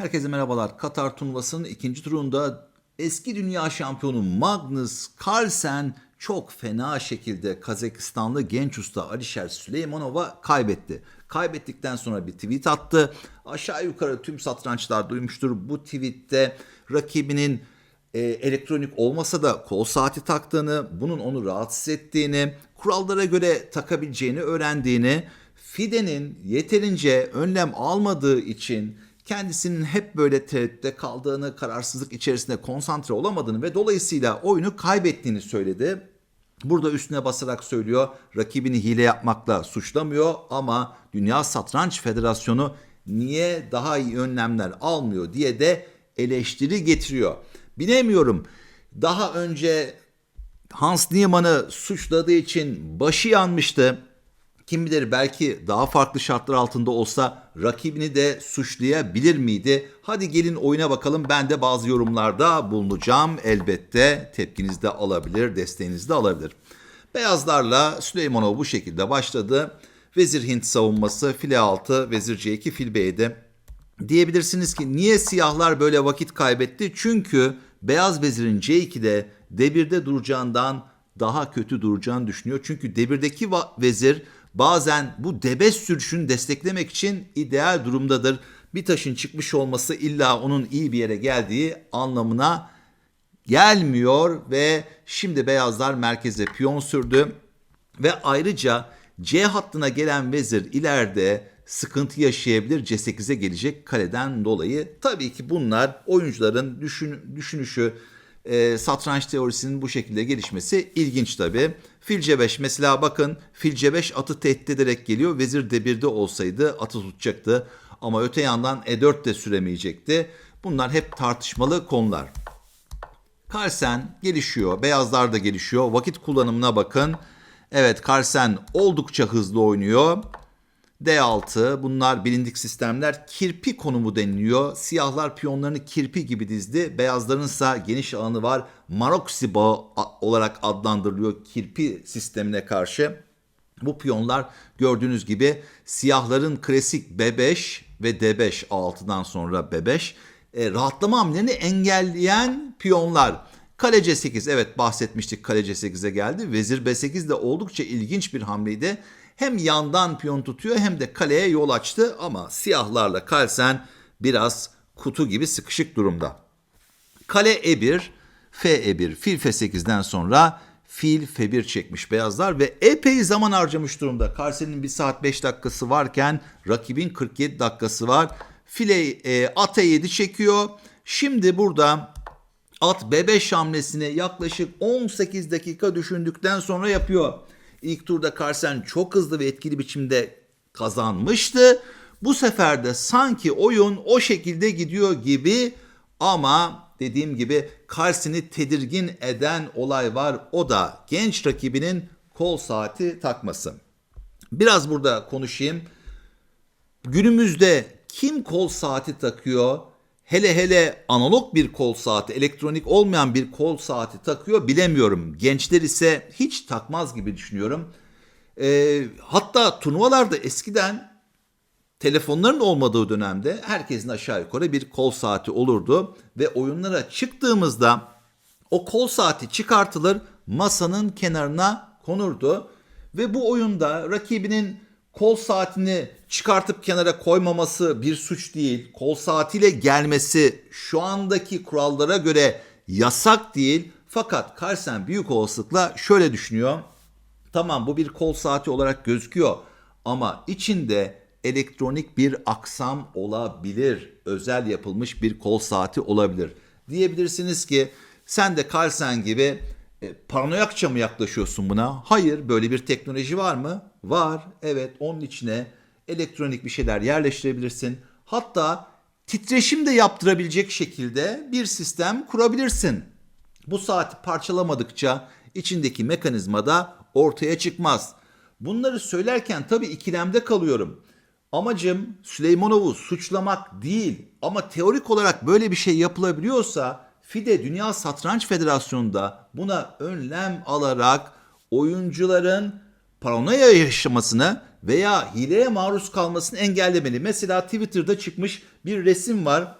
Herkese merhabalar. Katar turnuvasının ikinci turunda eski dünya şampiyonu Magnus Carlsen çok fena şekilde Kazakistanlı genç usta Alişer Süleymanov'a kaybetti. Kaybettikten sonra bir tweet attı. Aşağı yukarı tüm satrançlar duymuştur. Bu tweette rakibinin e, elektronik olmasa da kol saati taktığını, bunun onu rahatsız ettiğini, kurallara göre takabileceğini öğrendiğini, Fide'nin yeterince önlem almadığı için kendisinin hep böyle tereddütte kaldığını, kararsızlık içerisinde konsantre olamadığını ve dolayısıyla oyunu kaybettiğini söyledi. Burada üstüne basarak söylüyor, rakibini hile yapmakla suçlamıyor ama Dünya Satranç Federasyonu niye daha iyi önlemler almıyor diye de eleştiri getiriyor. Bilemiyorum. Daha önce Hans Niemann'ı suçladığı için başı yanmıştı. Kim bilir belki daha farklı şartlar altında olsa rakibini de suçlayabilir miydi? Hadi gelin oyuna bakalım. Ben de bazı yorumlarda bulunacağım. Elbette tepkinizi de alabilir, desteğinizi de alabilir. Beyazlarla Süleymanov bu şekilde başladı. Vezir Hint savunması, file 6, vezir C2, fil B7. Diyebilirsiniz ki niye siyahlar böyle vakit kaybetti? Çünkü beyaz vezirin C2'de D1'de duracağından daha kötü duracağını düşünüyor. Çünkü D1'deki va- vezir bazen bu D5 sürüşünü desteklemek için ideal durumdadır. Bir taşın çıkmış olması illa onun iyi bir yere geldiği anlamına gelmiyor ve şimdi beyazlar merkeze piyon sürdü ve ayrıca C hattına gelen vezir ileride sıkıntı yaşayabilir C8'e gelecek kaleden dolayı. Tabii ki bunlar oyuncuların düşün, düşünüşü, e, satranç teorisinin bu şekilde gelişmesi ilginç tabii. Fil C5 mesela bakın fil C5 atı tehdit ederek geliyor. Vezir D1'de olsaydı atı tutacaktı ama öte yandan E4 de süremeyecekti. Bunlar hep tartışmalı konular. Carlsen gelişiyor. Beyazlar da gelişiyor. Vakit kullanımına bakın. Evet Carlsen oldukça hızlı oynuyor. D6 bunlar bilindik sistemler. Kirpi konumu deniliyor. Siyahlar piyonlarını kirpi gibi dizdi. Beyazların ise geniş alanı var. Maroksi bağı olarak adlandırılıyor kirpi sistemine karşı. Bu piyonlar gördüğünüz gibi siyahların klasik B5 ve D5 A6'dan sonra B5 e, rahatlama hamlelerini engelleyen piyonlar. Kale C8 evet bahsetmiştik kale C8'e geldi. Vezir B8 de oldukça ilginç bir hamleydi. Hem yandan piyon tutuyor hem de kaleye yol açtı ama siyahlarla Carlsen biraz kutu gibi sıkışık durumda. Kale E1, F E1, fil F8'den sonra fil F1 çekmiş beyazlar ve epey zaman harcamış durumda. Carlsen'in 1 saat 5 dakikası varken rakibin 47 dakikası var. File e, at E7 çekiyor. Şimdi burada at B5 hamlesini yaklaşık 18 dakika düşündükten sonra yapıyor. İlk turda Carlsen çok hızlı ve etkili biçimde kazanmıştı. Bu sefer de sanki oyun o şekilde gidiyor gibi ama dediğim gibi Carlsen'i tedirgin eden olay var. O da genç rakibinin kol saati takması. Biraz burada konuşayım. Günümüzde kim kol saati takıyor? Hele hele analog bir kol saati, elektronik olmayan bir kol saati takıyor bilemiyorum. Gençler ise hiç takmaz gibi düşünüyorum. Ee, hatta turnuvalarda eskiden telefonların olmadığı dönemde herkesin aşağı yukarı bir kol saati olurdu ve oyunlara çıktığımızda o kol saati çıkartılır masanın kenarına konurdu ve bu oyunda rakibinin kol saatini çıkartıp kenara koymaması bir suç değil. Kol saatiyle gelmesi şu andaki kurallara göre yasak değil. Fakat Carlsen büyük olasılıkla şöyle düşünüyor. Tamam bu bir kol saati olarak gözüküyor ama içinde elektronik bir aksam olabilir. Özel yapılmış bir kol saati olabilir. Diyebilirsiniz ki sen de Carlsen gibi e, paranoyakça mı yaklaşıyorsun buna? Hayır böyle bir teknoloji var mı? Var evet onun içine elektronik bir şeyler yerleştirebilirsin. Hatta titreşim de yaptırabilecek şekilde bir sistem kurabilirsin. Bu saati parçalamadıkça içindeki mekanizma da ortaya çıkmaz. Bunları söylerken tabii ikilemde kalıyorum. Amacım Süleymanov'u suçlamak değil ama teorik olarak böyle bir şey yapılabiliyorsa FIDE Dünya Satranç Federasyonu'nda buna önlem alarak oyuncuların paranoya yaşamasını veya hileye maruz kalmasını engellemeli. Mesela Twitter'da çıkmış bir resim var.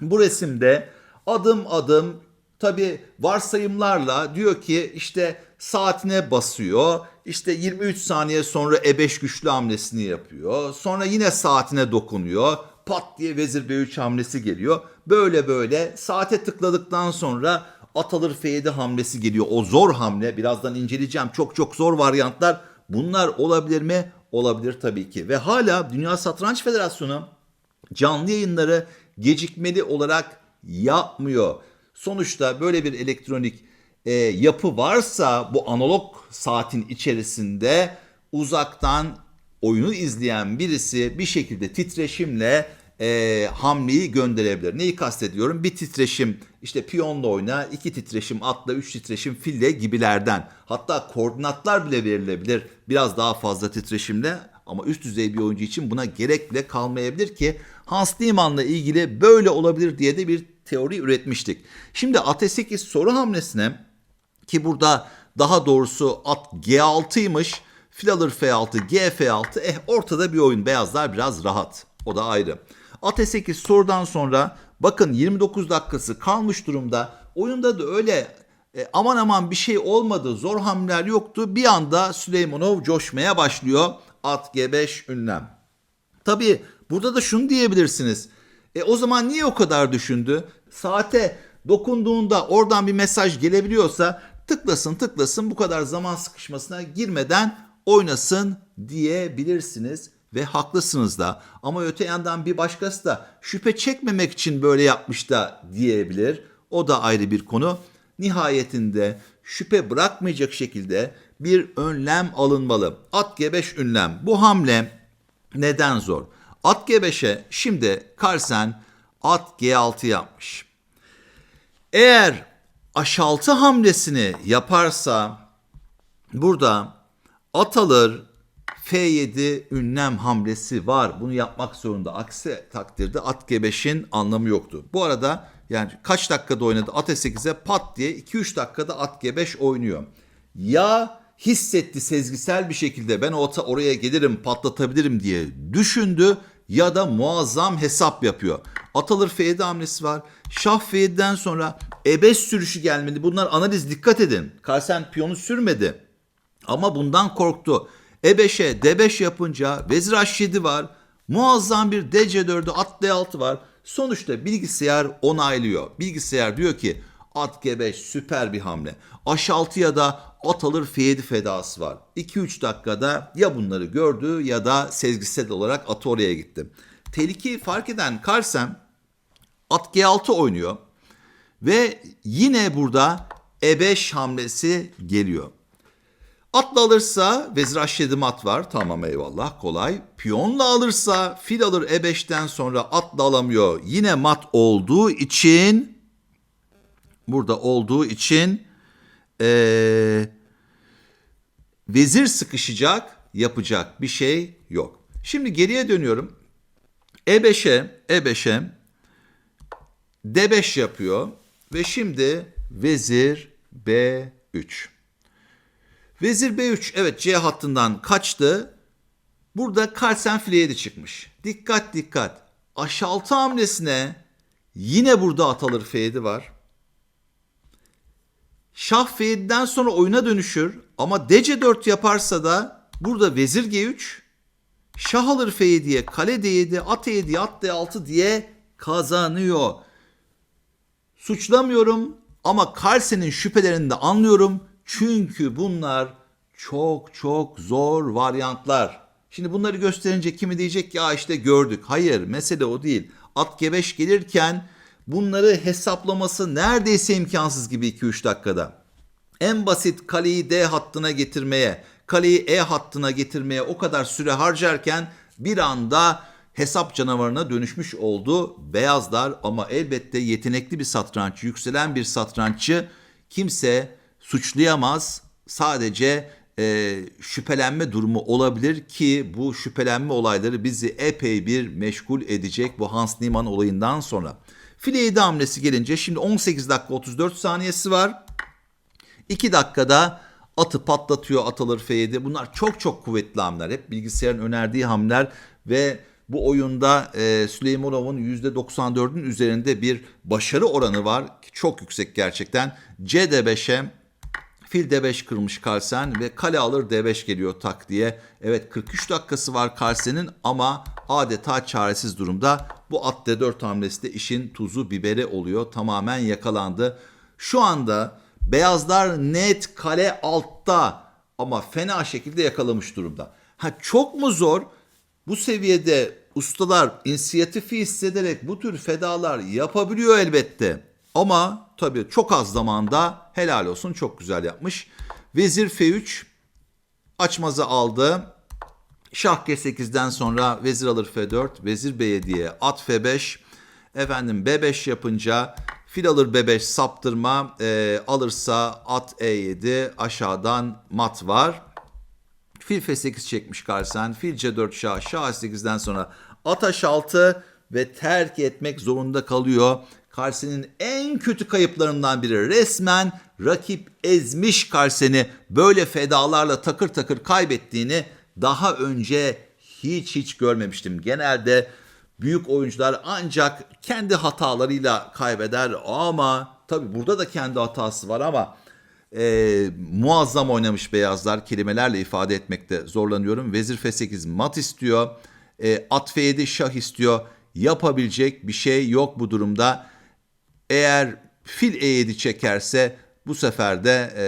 Bu resimde adım adım tabi varsayımlarla diyor ki işte saatine basıyor. İşte 23 saniye sonra E5 güçlü hamlesini yapıyor. Sonra yine saatine dokunuyor. Pat diye vezir B3 hamlesi geliyor. Böyle böyle saate tıkladıktan sonra at alır F7 hamlesi geliyor. O zor hamle birazdan inceleyeceğim. Çok çok zor varyantlar. Bunlar olabilir mi? Olabilir tabii ki. Ve hala Dünya Satranç Federasyonu canlı yayınları gecikmeli olarak yapmıyor. Sonuçta böyle bir elektronik e, yapı varsa bu analog saatin içerisinde uzaktan oyunu izleyen birisi bir şekilde titreşimle e, hamleyi gönderebilir. Neyi kastediyorum? Bir titreşim işte piyonla oyna, iki titreşim atla, üç titreşim fille gibilerden. Hatta koordinatlar bile verilebilir biraz daha fazla titreşimle ama üst düzey bir oyuncu için buna gerek bile kalmayabilir ki Hans Niemann'la ilgili böyle olabilir diye de bir teori üretmiştik. Şimdi AT8 soru hamlesine ki burada daha doğrusu at G6'ymış. Fil alır F6, G F6. Eh ortada bir oyun. Beyazlar biraz rahat. O da ayrı. At E8 sorudan sonra bakın 29 dakikası kalmış durumda. Oyunda da öyle e, aman aman bir şey olmadı. Zor hamleler yoktu. Bir anda Süleymanov coşmaya başlıyor. At G5 ünlem. Tabii burada da şunu diyebilirsiniz. E o zaman niye o kadar düşündü? Saate dokunduğunda oradan bir mesaj gelebiliyorsa tıklasın tıklasın bu kadar zaman sıkışmasına girmeden oynasın diyebilirsiniz ve haklısınız da. Ama öte yandan bir başkası da şüphe çekmemek için böyle yapmış da diyebilir. O da ayrı bir konu. Nihayetinde şüphe bırakmayacak şekilde bir önlem alınmalı. At G5 ünlem. Bu hamle neden zor? At G5'e şimdi Carlsen at G6 yapmış. Eğer H6 hamlesini yaparsa burada at alır F7 ünlem hamlesi var. Bunu yapmak zorunda. Aksi takdirde at G5'in anlamı yoktu. Bu arada yani kaç dakikada oynadı at E8'e pat diye 2-3 dakikada at G5 oynuyor. Ya hissetti sezgisel bir şekilde ben o oraya gelirim patlatabilirim diye düşündü ya da muazzam hesap yapıyor. At alır F7 hamlesi var. Şah F7'den sonra E5 sürüşü gelmedi. Bunlar analiz dikkat edin. Carlsen piyonu sürmedi. Ama bundan korktu. E5'e D5 yapınca vezir H7 var. Muazzam bir DC4'ü at D6 var. Sonuçta bilgisayar onaylıyor. Bilgisayar diyor ki at G5 süper bir hamle. H6 ya da at alır F7 fedası var. 2-3 dakikada ya bunları gördü ya da sezgisel olarak atı oraya gitti. Tehlikeyi fark eden Carlsen at G6 oynuyor. Ve yine burada E5 hamlesi geliyor. Atla alırsa vezir h7 mat var. Tamam eyvallah kolay. Piyonla alırsa fil alır e5'ten sonra atla alamıyor. Yine mat olduğu için burada olduğu için ee, vezir sıkışacak yapacak bir şey yok. Şimdi geriye dönüyorum. E5'e E5'e D5 yapıyor ve şimdi vezir B3. Vezir B3 evet C hattından kaçtı. Burada Carlsen file 7 çıkmış. Dikkat dikkat. H6 hamlesine yine burada at alır F7 var. Şah F7'den sonra oyuna dönüşür ama DC4 yaparsa da burada vezir G3 şah alır F7'ye kale D7 at E7 at D6 diye kazanıyor. Suçlamıyorum ama Carlsen'in şüphelerini de anlıyorum. Çünkü bunlar çok çok zor varyantlar. Şimdi bunları gösterince kimi diyecek ki ya işte gördük. Hayır mesele o değil. At G5 gelirken bunları hesaplaması neredeyse imkansız gibi 2-3 dakikada. En basit kaleyi D hattına getirmeye, kaleyi E hattına getirmeye o kadar süre harcarken bir anda hesap canavarına dönüşmüş oldu beyazlar ama elbette yetenekli bir satranççı, yükselen bir satranççı kimse suçlayamaz. Sadece e, şüphelenme durumu olabilir ki bu şüphelenme olayları bizi epey bir meşgul edecek bu Hans Niemann olayından sonra. File 7 hamlesi gelince şimdi 18 dakika 34 saniyesi var. 2 dakikada atı patlatıyor atılır F7. Bunlar çok çok kuvvetli hamleler. Hep bilgisayarın önerdiği hamleler ve bu oyunda e, Süleymanov'un %94'ün üzerinde bir başarı oranı var. Çok yüksek gerçekten. C D5'e Fil D5 kırmış Carlsen ve kale alır D5 geliyor tak diye. Evet 43 dakikası var Carlsen'in ama adeta çaresiz durumda. Bu at D4 hamlesi de işin tuzu biberi oluyor. Tamamen yakalandı. Şu anda beyazlar net kale altta ama fena şekilde yakalamış durumda. Ha çok mu zor? Bu seviyede ustalar inisiyatifi hissederek bu tür fedalar yapabiliyor elbette. Ama tabii çok az zamanda helal olsun çok güzel yapmış. Vezir F3 açmazı aldı. Şah G8'den sonra vezir alır F4, vezir B7'ye at F5. Efendim B5 yapınca fil alır B5 saptırma, e, alırsa at E7 aşağıdan mat var. Fil F8 çekmiş Carlsen. Fil C4 şah. Şah A8'den sonra at H6 ve terk etmek zorunda kalıyor. Carlsen'in en kötü kayıplarından biri. Resmen rakip ezmiş Carlsen'i. Böyle fedalarla takır takır kaybettiğini daha önce hiç hiç görmemiştim. Genelde büyük oyuncular ancak kendi hatalarıyla kaybeder ama tabii burada da kendi hatası var ama e, muazzam oynamış beyazlar. Kelimelerle ifade etmekte zorlanıyorum. Vezir F8 mat istiyor. E, at F7 şah istiyor. Yapabilecek bir şey yok bu durumda. Eğer fil E7 çekerse bu sefer de e,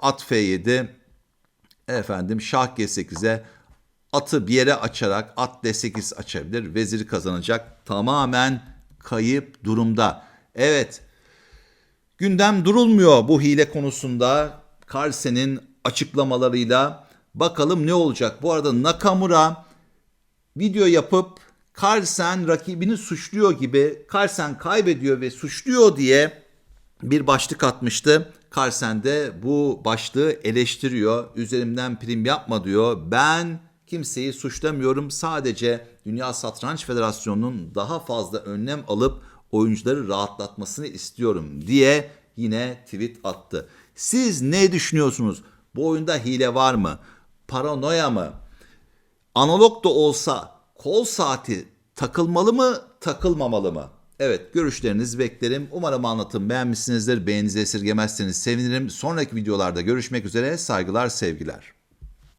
at F7 efendim şah G8'e atı bir yere açarak at D8 açabilir. Veziri kazanacak. Tamamen kayıp durumda. Evet Gündem durulmuyor bu hile konusunda. Carlsen'in açıklamalarıyla bakalım ne olacak. Bu arada Nakamura video yapıp Carlsen rakibini suçluyor gibi Carlsen kaybediyor ve suçluyor diye bir başlık atmıştı. Carlsen de bu başlığı eleştiriyor. Üzerimden prim yapma diyor. Ben kimseyi suçlamıyorum. Sadece Dünya Satranç Federasyonu'nun daha fazla önlem alıp oyuncuları rahatlatmasını istiyorum diye yine tweet attı. Siz ne düşünüyorsunuz? Bu oyunda hile var mı? Paranoya mı? Analog da olsa kol saati takılmalı mı, takılmamalı mı? Evet görüşlerinizi beklerim. Umarım anlatım beğenmişsinizdir. Beğeninizi esirgemezseniz sevinirim. Sonraki videolarda görüşmek üzere. Saygılar, sevgiler.